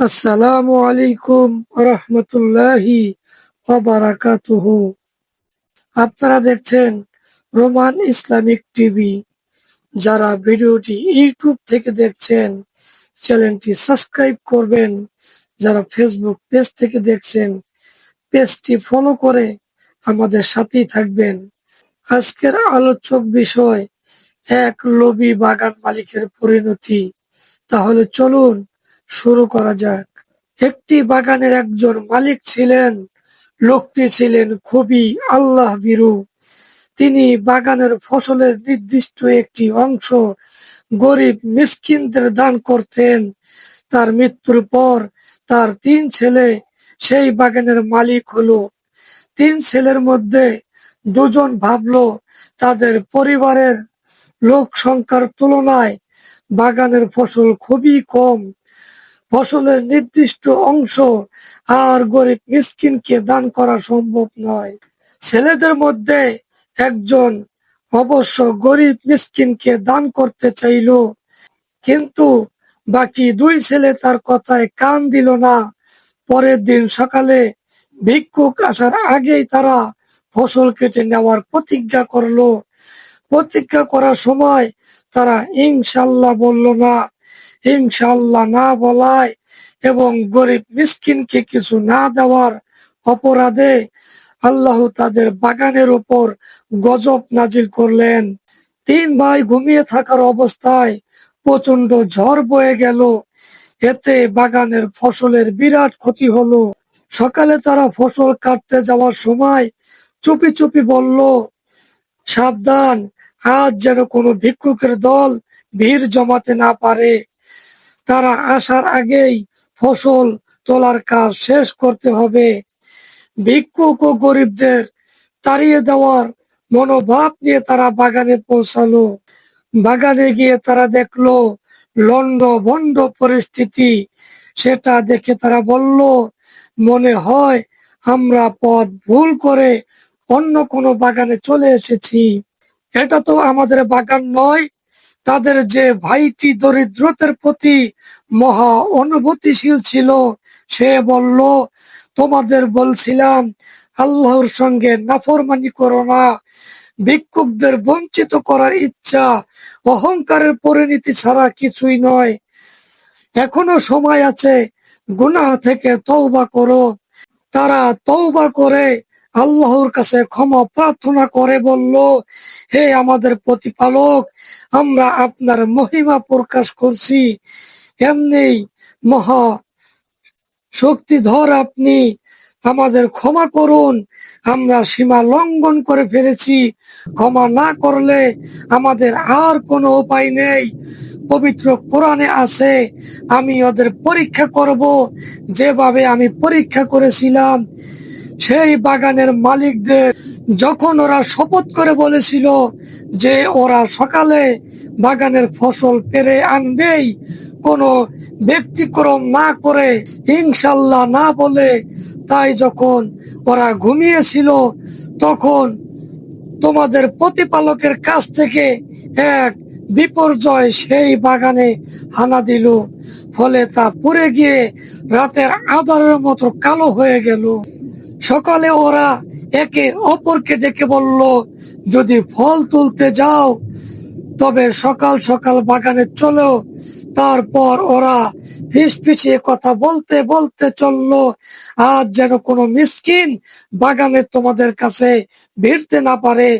আসসালামু আলাইকুম রহমতুল্লাহি আপনারা দেখছেন রোমান ইসলামিক টিভি। যারা ভিডিওটি ইউটিউব থেকে দেখছেন, চ্যানেলটি সাবস্ক্রাইব করবেন। যারা ফেসবুক পেজ থেকে দেখছেন, পেজটি ফলো করে আমাদের সাথেই থাকবেন। আজকের আলোচক বিষয়, এক লবি বাগান মালিকের পরিণতি। তাহলে চলুন শুরু করা যাক। একটি বাগানের একজন মালিক ছিলেন, লোকটি ছিলেন খুবই আল্লাহ বিরু। তিনি বাগানের ফসলের নির্দিষ্ট একটি অংশ গরিব মিসকিনদের দান করতেন। তার মৃত্যুর পর তার তিন ছেলে, সেই বাগানের মালিক হলো। তিন ছেলের মধ্যে দুজন ভাবলো, তাদের পরিবারের লোক সংখ্যার তুলনায় বাগানের ফসল খুবই কম। ফসলের নির্দিষ্ট অংশ আর গরিব মিসকিনকে দান করা সম্ভব নয়। ছেলেদের মধ্যে একজন অবশ্য গরিব মিসকিনকে দান করতে চাইল, কিন্তু বাকি দুই ছেলে তার কথায় কান দিল না। পরের দিন সকালে ভিক্ষুক আসার আগেই তারা ফসল কেটে নেওয়ার প্রতিজ্ঞা করল। প্রতিজ্ঞা করার সময় তারা ইনশাল্লাহ বলল, না ইনশাল্লাহ না বলায় এবং গরিব মিসকিনকে কিছু না দেওয়ার অপরাধে আল্লাহ তাদের বাগানের উপর গজব নাজিল করলেন। তিন ভাই ঘুমিয়ে থাকার অবস্থায় প্রচণ্ড ঝড় বয়ে গেল। এতে বাগানের ফসলের বিরাট ক্ষতি হলো। সকালে তারা ফসল কাটতে যাওয়ার সময় চুপি চুপি বলল, সাবধান, আজ যেন কোনো ভিক্ষুকের দল ভিড় জমাতে না পারে। তারা আসার আগেই ফসল তোলার কাজ শেষ করতে হবে। ভিক্ষুক ও গরিবদের তাড়িয়ে দেওয়ার মনোভাব নিয়ে তারা বাগানে পৌঁছালো। বাগানে গিয়ে তারা দেখল, লন্ড বন্ড পরিস্থিতি। সেটা দেখে তারা বলল, মনে হয় আমরা পথ ভুল করে অন্য কোনো বাগানে চলে এসেছি। এটা তো আমাদের বাগান নয় তাদের যে ভাইটি দরিদ্রতার প্রতি মহা অনুভূতিশীল ছিল, সে বলল, তোমাদের বলছিলাম, আল্লাহর সঙ্গে নাফরমানি করো না। ভিক্ষুকদের বঞ্চিত করার ইচ্ছা, অহংকারের পরিণতি ছাড়া কিছুই নয়। এখনও সময় আছে, গুনাহ থেকে তৌবা করো। তারা তৌবা করে আল্লাহর কাছে ক্ষমা প্রার্থনা করে বলল, হে আমাদের প্রতিপালক, আমরা আপনার মহিমা প্রকাশ করছি। এমনি মহা শক্তিধর আপনি আমাদের ক্ষমা করুন। আমরা সীমা লঙ্ঘন করে ফেলেছি। ক্ষমা না করলে আমাদের আর কোনো উপায় নেই। পবিত্র কোরআনে আছে, আমি ওদের পরীক্ষা করব। যেভাবে আমি পরীক্ষা করেছিলাম সেই বাগানের মালিকদের যখন ওরা শপথ করে বলেছিল যে ওরা সকালে বাগানের ফসল পেরে আনবেই, কোনো ব্যক্তিক্রম না করে, ইনশাল্লাহ না বলে তাই যখন ওরা ঘুমিয়েছিল, তখন তোমাদের প্রতিপালকের কাছ থেকে এক বিপর্যয় সেই বাগানে হানা দিল। ফলে তা পুড়ে গিয়ে রাতের আধারের মতো কালো হয়ে গেল। সকালে ওরা একে অপরকে ডেকে বলল, যদি ফল তুলতে যাও, তবে সকাল সকাল বাগানে চলো। তারপর ওরা ফিস ফিসিয়ে কথা বলতে বলতে চলল, আজ যেন কোনো মিসকিন বাগানে তোমাদের কাছে ভিড়তে না পারে।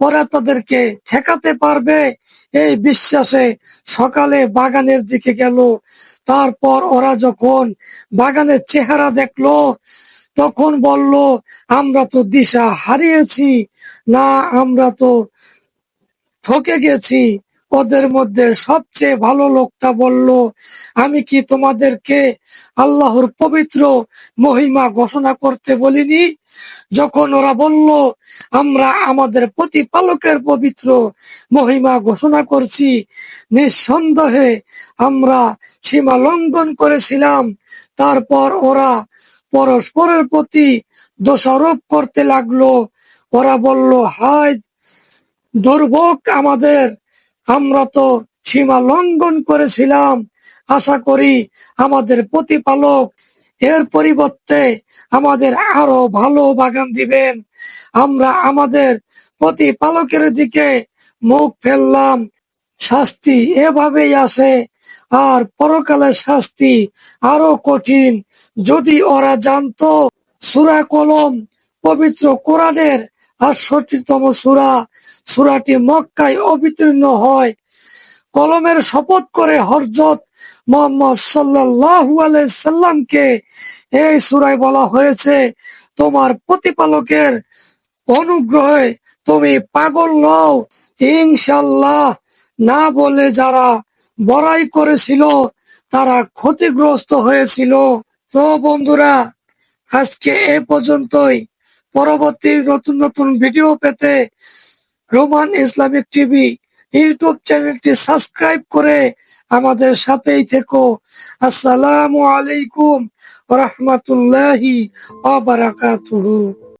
ওরা তাদেরকে ঠেকাতে পারবে। এই বিশ্বাসে সকালে বাগানের দিকে গেল। তারপর ওরা যখন বাগানের চেহারা দেখল তখন বলল, আমরা তো দিশা হারিয়েছি, না, আমরা তো ঠকে গেছি। ওদের মধ্যে সবচেয়ে ভালো লোকটা বলল, আমি কি তোমাদেরকে আল্লাহর পবিত্র মহিমা ঘোষণা করতে বলিনি? যখন ওরা বলল, আমরা আমাদের প্রতিপালকের পবিত্র মহিমা ঘোষণা করছি, নিঃসন্দেহে আমরা সীমা লঙ্ঘন করেছিলাম, তারপর ওরা পরস্পরের প্রতি দোষারোপ করতে লাগল। ওরা বলল, হায়, দুর্ভোগ আমাদের। আমরা তো সীমা লঙ্ঘন করেছিলাম। আশা করি আমাদের প্রতিপালক এর পরিবর্তে আমাদের আরও ভালো বাগান দিবেন। আমরা আমাদের প্রতিপালকের দিকে মুখ ফেললাম। শাস্তি এভাবেই আসে। আর পরকালের শাস্তি আরও কঠিন। যদি ওরা জানতো, সুরা কলম পবিত্র কোরআনের আটষট্টিতম সুরা, সুরাটি মক্কায় অবতীর্ণ হয়। কলমের শপথ করে হরজত মোহাম্মদ আলাইহি সাল্লামকে এই সুরায় বলা হয়েছে, তোমার প্রতিপালকের অনুগ্রহে তুমি পাগল নও। ইনশাল্লাহ না বলে যারা বড়াই করেছিল, তারা ক্ষতিগ্রস্ত হয়েছিল। তো বন্ধুরা, আজকে এ পর্যন্তই। পরবর্তী নতুন নতুন ভিডিও পেতে রোমান ইসলামিক টিভি ইউটিউব চ্যানেলটি সাবস্ক্রাইব করে আমাদের সাথেই থেকো। আসসালামু আলাইকুম রহমতুল্লাহি বারাকাতুহু।